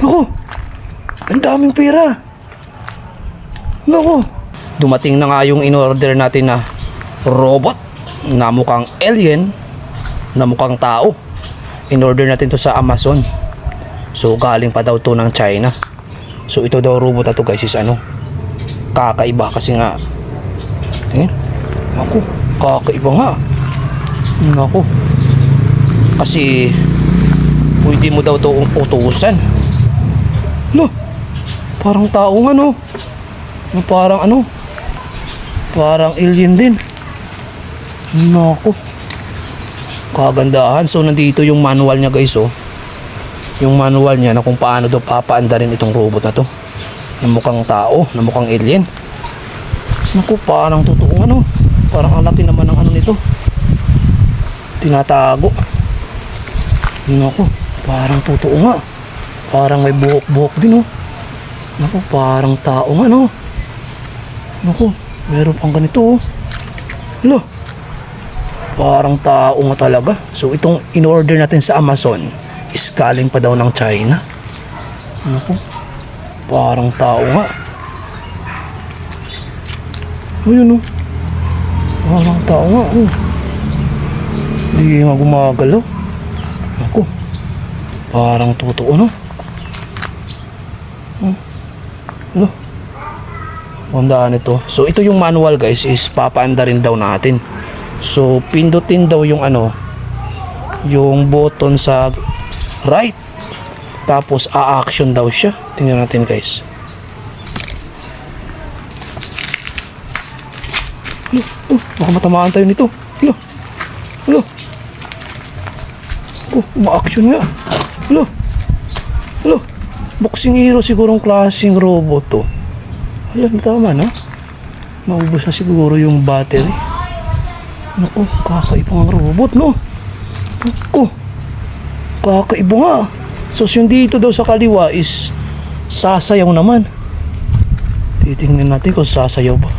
Ako, ang daming pera. Nako. Dumating na nga yung in-order natin na robot na mukhang alien na mukhang tao. In-order natin to sa Amazon. So galing pa daw to ng China. So ito daw robot na to guys is ano kakaiba kasi nga tingin ako kakaiba nga Nako. Kasi pwede mo daw to utusan. No. Parang tao nga no. Parang ano. Parang alien din. Nako. Kagandahan. So nandito yung manual niya guys oh. Yung manual niya na kung paano daw papaanda rin itong robot na to. Na mukhang tao, na mukhang alien. Naku, parang totoo ano. Parang ang laki naman ng ano nito tinatago. Naku, parang totoo nga. Parang may buhok-buhok din oh. Naku, parang tao nga no. Naku, meron pang ganito oh. Lo, parang tao nga talaga. So itong in-order natin sa Amazon is galing pa daw ng China. Naku, parang tao nga. Ayun oh. Parang tao nga oh. Hindi nga gumagalaw. Ako. Parang totoo no. Hmm. Ano? Tandaan ito. So ito yung manual guys is papaanda rin daw natin. So pindutin daw yung ano yung button sa right. Tapos a-action daw siya. Tingnan natin guys. Ano? Oh, baka matamaan tayo nito. Ano? Ano? Oh, ma-action nga. Ano? Ano? Boxing hero sigurong klaseng robot to. Alam, tama na. Maubos na siguro yung battery. Naku, kakaiba ng robot, no? Naku, kakaiba nga. So, yung dito daw sa kaliwa is sasayaw naman. Titingnan natin kung sasayaw ba.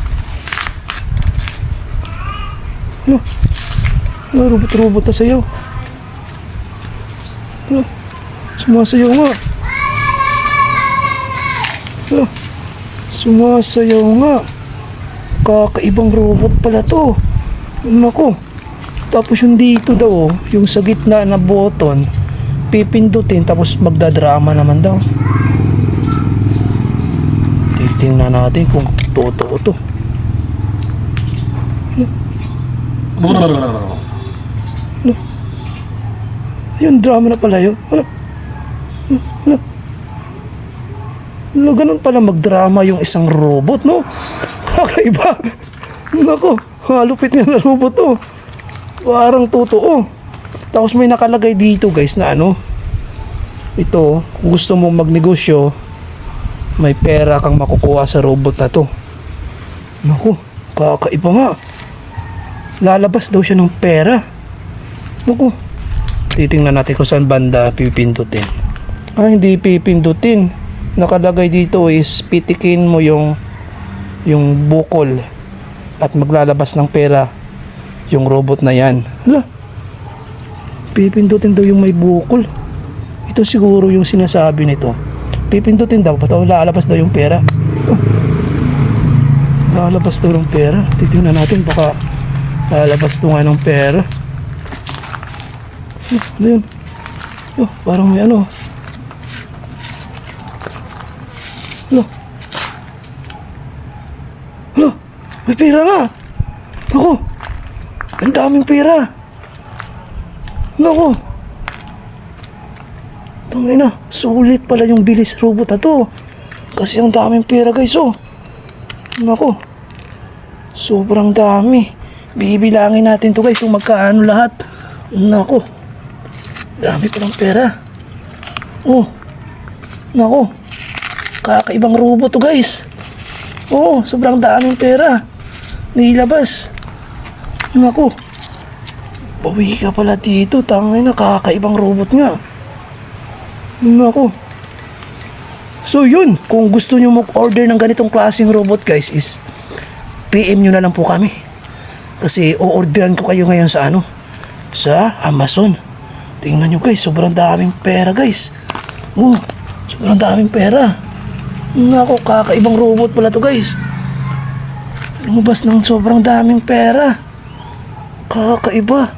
Ano? Ano, robot-robot na sayaw. Ano? Sumasayaw nga. Ano? Sumasayaw nga. Kakaibang robot pala to. Nako. Tapos yung dito daw, oh, yung sa gitna na button, pipindutin tapos magdadrama naman daw. Titingnan natin kung totoo to. Ayun, drama na pala yun. Wala. Wala. Wala, ganun pala magdrama yung isang robot, no? Kakaiba. Nako, halupit nga na robot to. Parang totoo. Tapos may nakalagay dito, guys, na ano. Ito, gusto mong magnegosyo, may pera kang makukuha sa robot na to. Naku, kakaiba nga. Lalabas daw siya ng pera. Naku, titingnan natin kung saan banda pipindutin. Ah, hindi pipindutin. Nakalagay dito is pitikin mo yung yung bukol at maglalabas ng pera yung robot na yan. Hala, pipindutin daw yung may bukol. Ito siguro yung sinasabi nito. Pipindutin daw, basta lalabas daw yung pera. Oh. Lalabas daw ng pera. Titingnan natin baka lalabas daw nga ng pera. Oh, ano yun? Oh, parang may ano. Ano? Ano? May pera nga. Ako. Ang daming pera. Nako. Tangay na. Sulit pala yung bilis robot na to. Kasi ang daming pera guys oh. Nako. Sobrang dami. Bibilangin natin to guys kung magkaano lahat. Nako. Dami pa ng pera. Oh. Nako. Kakaibang robot to guys. Oo, sobrang daming pera. Nilabas. Nako. Bawi ka pala dito. Tangay na, kakaibang robot nga. Nako. So yun, kung gusto nyo mag-order ng ganitong klaseng robot guys is PM nyo na lang po kami. Kasi o-orderan ko kayo ngayon sa ano? Sa Amazon. Tingnan nyo guys, sobrang daming pera guys. Oh, Sobrang daming pera. Nako, kakaibang robot pala to guys. Lumabas ng sobrang daming pera. Kakaiba.